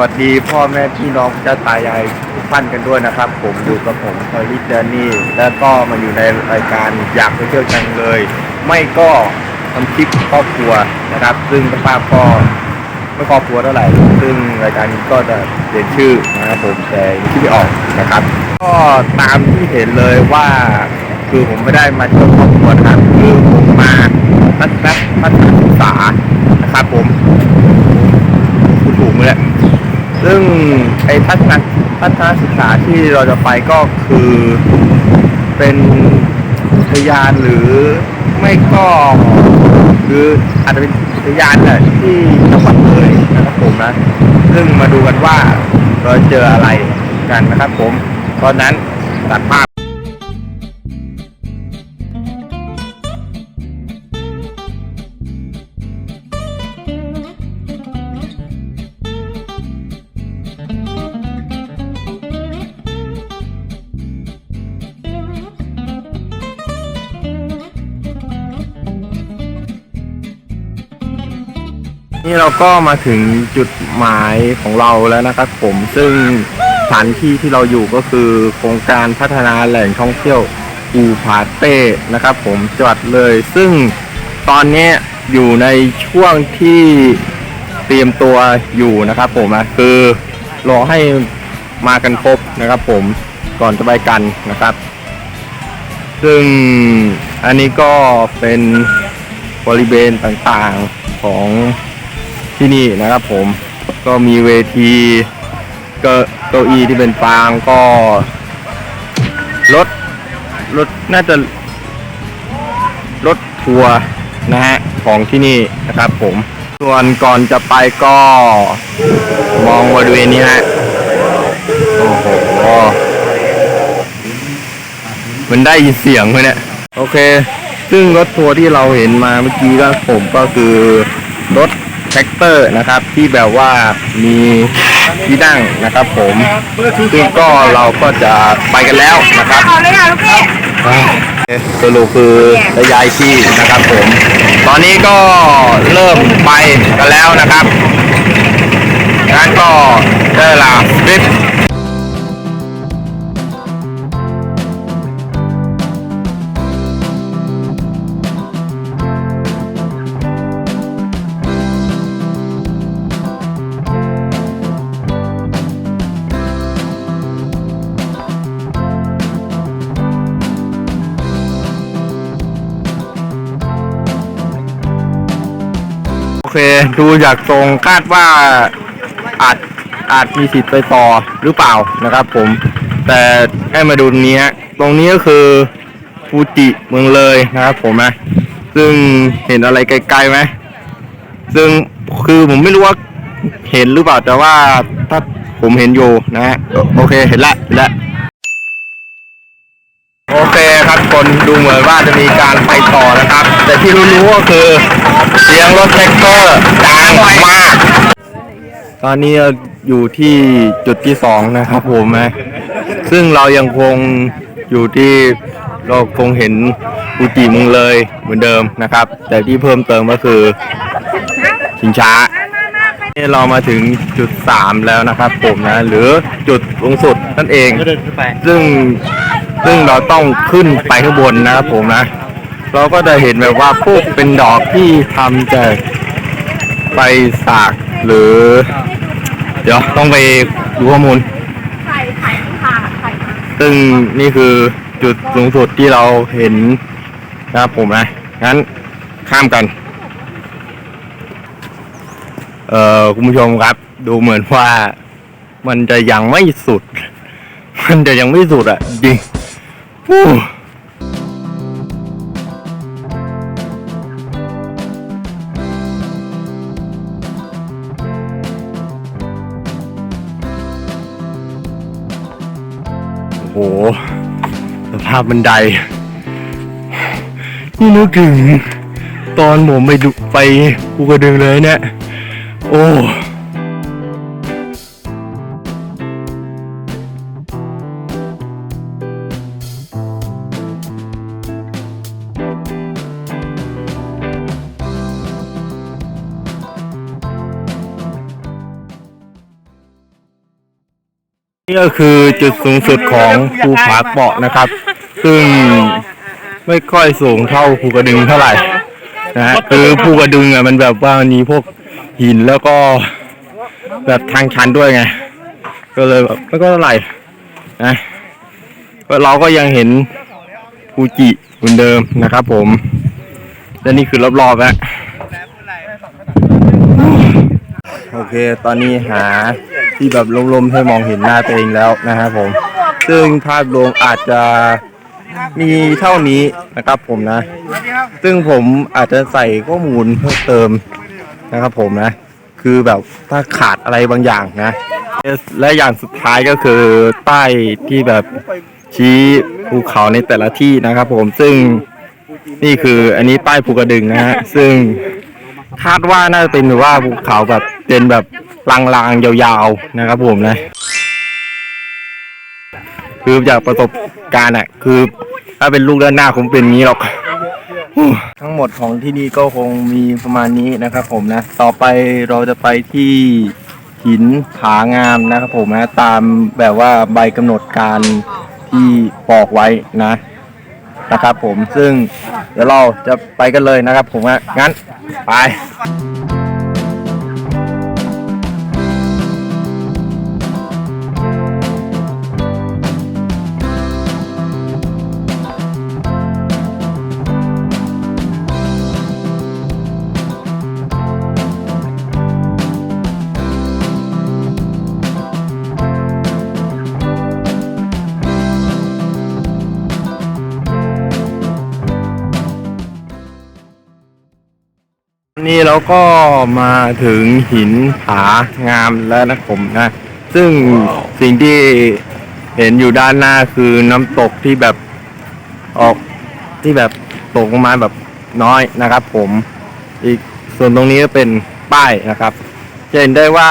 วัสดีพ่อแม่พี่น้องเจ้าตายายทุกท่านกันด้วยนะครับ ผมอยู่กับผมคอยลิเจนี่แล้วก็มาอยู่ในรายการอยากไปเที่ยวจังเลย ไม่ก็ทำคลิปครอบครัวนะครับ ซึ่งสภาพก็ไม่ครอบครัวเท่าไหร่ ซึ่งรายการนี้ก็จะเปลี่ยนชื่อนะครับผมแต่ยังคิดไม่ออกนะครับ ก็ตามที่เห็นเลยว่าคือผมไม่ได้มาเที่ยวครอบครัวนะครับคือผมมาทัศนทัศนศึกษานะครับผมถูกไหมเนี่ย ซึ่งไอ้ทัศนทัศนศึกษาที่เราจะไปก็คือเป็นอุทยานหรือไม่ก็คืออาจจะเป็นอุทยานแหละที่จังหวัดเลยนะครับผมนะ ซึ่งมาดูกันว่าเราเจออะไรกันนะครับผม ตอนนั้นตัดภาพ นี่เราก็มาถึงจุดหมายของเราแล้วนะครับผมซึ่งสถานที่ที่เราอยู่ก็คือโครงการพัฒนาแหล่งท่องเที่ยวภูผาเต้นะครับ ผมจังหวัดเลย ซึ่งตอนนี้อยู่ในช่วงที่เตรียมตัวอยู่นะครับ ผมนะคือรอให้มากันครบนะครับ ผมก่อนจะไปกันนะครับ ซึ่งอันนี้ก็เป็นบริเวณต่างๆของ ที่นี่นะครับผมก็มีเวทีเก้าอี้ที่เป็นฟางก็รถรถน่าจะรถทัวร์นะฮะของที่นี่นะครับผม ส่วนก่อนจะไปก็มองบริเวณนี้ฮะโอ้โหมันได้ยินเสียงไหมเนี่ยโอเค ซึ่งรถทัวร์ที่เราเห็นมาเมื่อกี้ก็ผมก็คือรถ ท็กเตอร์นะครับที่แบบว่ามีที่นั่งนะครับผมซึ่งก็เราก็จะไปกันแล้วนะครับเอาเลยค่ะลูกพี่สรุปคือระยายที่นะครับผม ตอนนี้ก็เริ่มไปกันแล้วนะครับงั้นก็ได้เวลาสปิด อเค ดูจากทรงคาดว่าอาจอาจมีสิทธิ์ไปต่อหรือเปล่านะครับผม แต่ให้มาดูตรงนี้ฮะตรงนี้ก็คือฟูจิเมืองเลยนะครับผมนะซึ่งเห็นอะไรไกลๆไหมซึ่งคือผมไม่รู้ว่าเห็นหรือเปล่าแต่ว่าถ้าผมเห็นอยู่นะฮะโอเคเห็นละเห็นละโอเคครับคนดูเหมือนว่าจะมีการไปต่อนะครับ ที่รู้ๆก็คือเสียงรถแท็กเตอร์ดังมาก ตอนนี้เราอยู่ที่จุดที่สองนะครับผมนะซึ่งเรายังคงอยู่ที่เราคงเห็นอุจิมึงเลยเหมือนเดิมนะครับ แต่ที่เพิ่มเติมก็คือชิงช้านี่เรามาถึงจุดสามแล้วนะครับ ผมนะ หรือจุดสูงสุดนั่นเอง ซึ่งซึ่งเราต้องขึ้นไปข้างบนนะครับผมนะ เราก็จะเห็นแบบว่าพวกเป็นดอกที่ทำจากใบสากหรือ เดี๋ยวต้องไปดูข้อมูล ไข่ไข่ค่ะไข่ซึ่งนี่คือจุดสูงสุดที่เราเห็นนะครับผมนะ งั้นข้ามกัน เอ่อคุณผู้ชมครับ ดูเหมือนว่ามันจะยังไม่สุด มันจะยังไม่สุดอะจริงาพบันได นี่นึกถึง ตอนผมไปดูไปภูกระดึงเลยเนี่ย โอ้นี่ก็คือจุดสูงสุดของภูผาเปาะนะครับ ซึ่งไม่ค่อยสูงเท่าภูกระดึงเท่าไหร่นะฮะคือภูกระดึงอะมันแบบว่ามันมีพวกหินแล้วก็ แบบทางชันด้วยไง ก็เลยแบบไม่ก็เท่าไหร่นะก็เราก็ยังเห็นฟูจิเหมือนเดิมนะครับผมและนี่คือรอบๆแล้วโอเค ตอนนี้หาที่แบบลมๆให้มองเห็นหน้าตัวเองแล้วนะครับผม ซึ่งภาพรวมอาจจะ มีเท่านี้นะครับผมนะ ซึ่งผมอาจจะใส่ข้อมูลเพิ่มเติมนะครับผมนะ คือแบบถ้าขาดอะไรบางอย่างนะ และอย่างสุดท้ายก็คือป้ายที่แบบชี้ภูเขาในแต่ละที่นะครับผมซึ่งนี่คืออันนี้ป้ายภูกระดึงนะฮะซึ่งคาดว่าน่าจะเป็นแบบว่าภูเขาแบบเป็นแบบลางๆยาวๆนะครับผมนะ คือจากประสบการณ์อะ คือถ้าเป็นลูกด้านหน้าคงเป็นงนี้หรอก ทั้งหมดของที่นี่ก็คงมีประมาณนี้นะครับ ผมนะ ต่อไปเราจะไปที่หินผางามนะครับ ผมนะตามแบบว่าใบกำหนดการที่บอกไว้นะนะครับ ผมซึ่งเดี๋ยวเราจะไปกันเลยนะครับ ผมนะงั้นไป นี่เราก็มาถึงหินผางามแล้วนะผมนะ ซึ่งสิ่งที่เห็นอยู่ด้านหน้าคือน้ำตกที่แบบออกที่แบบตกลงมาแบบน้อยนะครับ ผมอีกส่วนตรงนี้ก็เป็นป้ายนะครับจะเห็นได้ว่า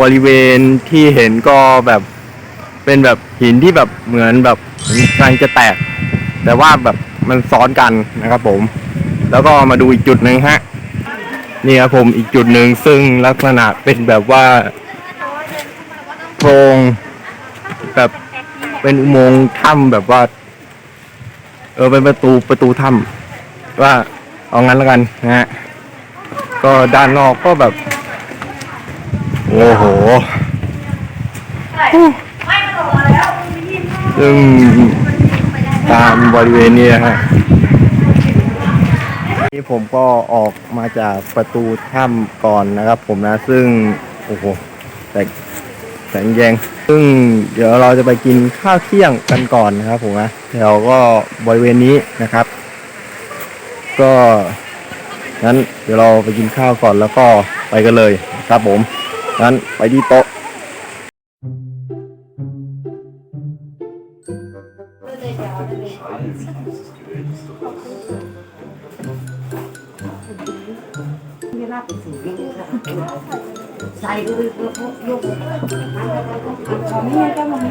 บริเวณที่เห็นก็แบบเป็นแบบหินที่แบบเหมือนแบบมือนกำลังจะแตก แต่ว่าแบบมันซ้อนกันนะครับผม แล้วก็มาดูอีกจุดหนึ่งฮะนี่ครับผมอีกจุดหนึ่งซึ่งลักษณะเป็นแบบว่าโพรงแบบเป็นอุโมงค์ถ้ำแบบว่า เออเป็นประตูประตูถ้ำว่าเอางั้นแล้วกันนะฮะก็ด้านนอกก็แบบ โอ้โหซึ่งตามบริเวณนี้นะฮะ นี่ผมก็ออกมาจากประตูถ้ำก่อนนะครับ ผมนะซึ่งโอ้โหแต่แสงแยง ซึ่งเดี๋ยวเราจะไปกินข้าวเที่ยงกันก่อนนะครับ ผมนะแถวก็บริเวณนี้นะครับ ก็งั้นเดี๋ยวเราไปกินข้าวก่อนแล้วก็ไปกันเลยครับผมงั้นไปที่โต๊ะ ใส่ดูยกยกของนี่ก็มัน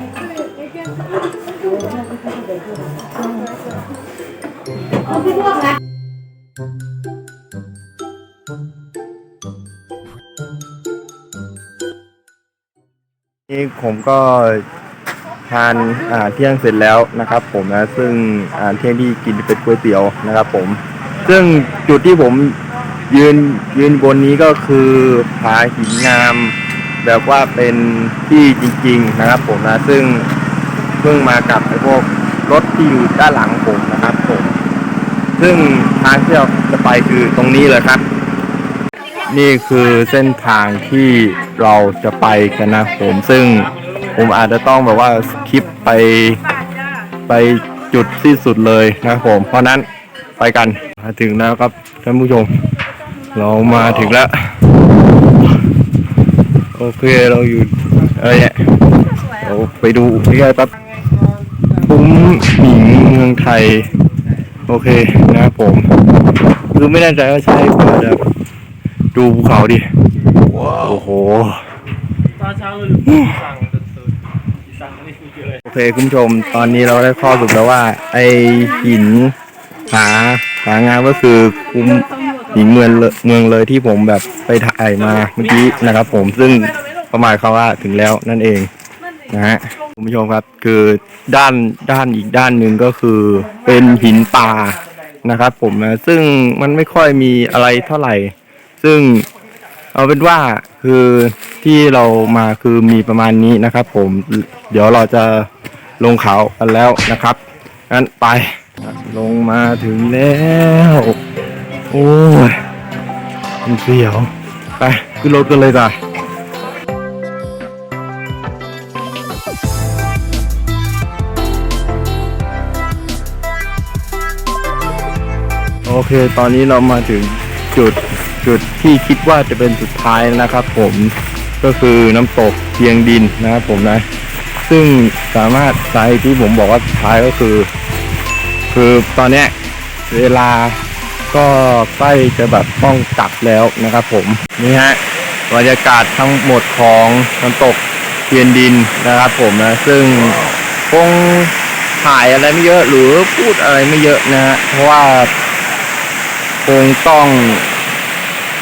พี่พวกนะนี่ผมก็ทานอาหารเที่ยงเสร็จแล้วนะครับ ผมนะซึ่งอาหารเที่ยงที่กินเป็นก๋วยเตี๋ยวนะครับ ผม ซึ่งจุดที่ผม ยืนยืนบนนี้ก็คือผาหินงาม แบบว่าเป็นที่จริง ๆ นะครับ ผมนะซึ่งเพิ่งมากับไอ้พวกรถที่อยู่ด้านหลังผมนะครับผม ซึ่งทางที่เราจะไปคือตรงนี้เลยครับ นี่คือเส้นทางที่เราจะไปกันนะผมซึ่งผมอาจจะต้องแบบว่าสคิปไปไปจุดที่สุดเลยนะครับผม เพราะนั้นไปกันมาถึงแล้วครับท่านผู้ชม เรามาถึงแล้วโอเคเราอยู่อะไรเนี่ยเราไปดูใกล้ๆแป๊บปุ้มหมิงเมืองไทย โอเคนะครับผม คือไม่แน่ใจว่าใช่เปล่าแต่ดูภูเขาดิโอ้โหตอนเช้าเราอยู่สั่งตื่นๆสั่งนี่คืออะไรโอเคคุณผู้ชมตอนนี้เราได้ข้อสรุปแล้วว่า ไอหินหาหางานก็คือคุ้ม หินเมืองเลยเมืองเลยที่ผมแบบไปถ่ายมาเมื่อกี้นะครับผมซึ่งก็หมายควาว่าถึงแล้วนั่นเองนะฮะคุณผู้ชมครับคือด้านด้านอีกด้านหนึ่งก็คือเป็นหินป่านะครับ ผมนะซึ่งมันไม่ค่อยมีอะไรเท่าไหร่ ซึ่งเอาเป็นว่าคือที่เรามาคือมีประมาณนี้นะครับ ผมเดี๋ยวเราจะลงเขากันแล้วนะครับงั้นไปลงมาถึงแล้ว โอ้ยมันเสียว ไปขึ้นรถกันเลยจ้ะโอเค ตอนนี้เรามาถึงจุดจุดที่คิดว่าจะเป็นสุดท้ายนะครับผมก็คือน้ำตกเพียงดินนะครับผมนะ ซึ่งสามารถสาเหตุที่ผมบอกว่าสุดท้ายก็คือ คือตอนเนี้ยเวลา ก็ใกล้จะแบบต้องกลับแล้วนะครับผม นี่ฮะบรรยากาศทั้งหมดของน้ำตกเพียนดินนะครับผมนะ ซึ่งคงถ่ายอะไรไม่เยอะหรือพูดอะไรไม่เยอะนะฮะเพราะว่าคงต้อง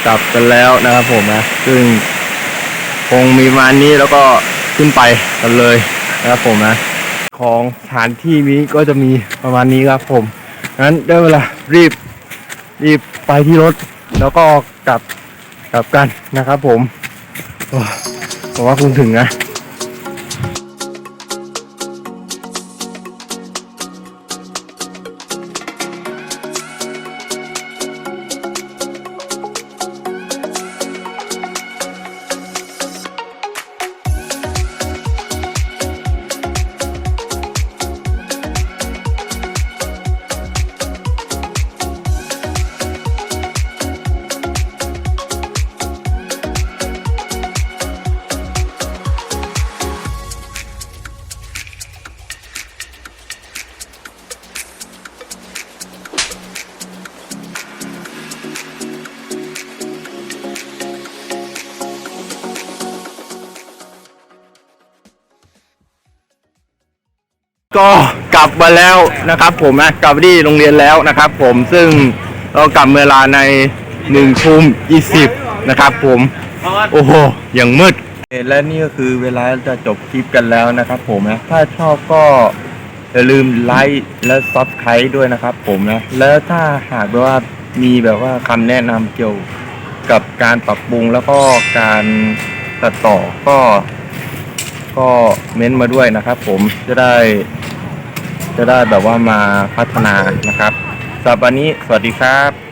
กลับกันแล้วนะครับผมนะ ซึ่งคงมีมานี้แล้วก็ขึ้นไปกันเลยนะครับผมนะ ของสถานที่นี้ก็จะมีประมาณนี้ครับผมงั้นได้เวลารีบ รีบไปที่รถ แล้วก็กลับกลับกันนะครับ ผมโอ้ผมว่าคุณถึงนะ ก็กลับมาแล้วนะครับ ผมนะกลับที่โรงเรียนแล้วนะครับ ผมซึ่งเรากลับเวลาในหนึ่งทุ่มยี่สิบนะครับ ผมโอ้โหอย่างมืดและนี่ก็คือเวลาจะจบคลิปกันแล้วนะครับ ผมนะถ้าชอบก็อย่าลืมไลค์และซับสไครต์ด้วยนะครับ ผมนะแล้วถ้าหากว่ามีแบบว่าคำแนะนำเกี่ยวกับการปรับปรุงแล้วก็การตัดต่อก็ ก็เม้นต์มาด้วยนะครับ ผมจะได้ จะได้แบบว่ามาพัฒนานะครับสำหรับวันนี้สวัสดีครับ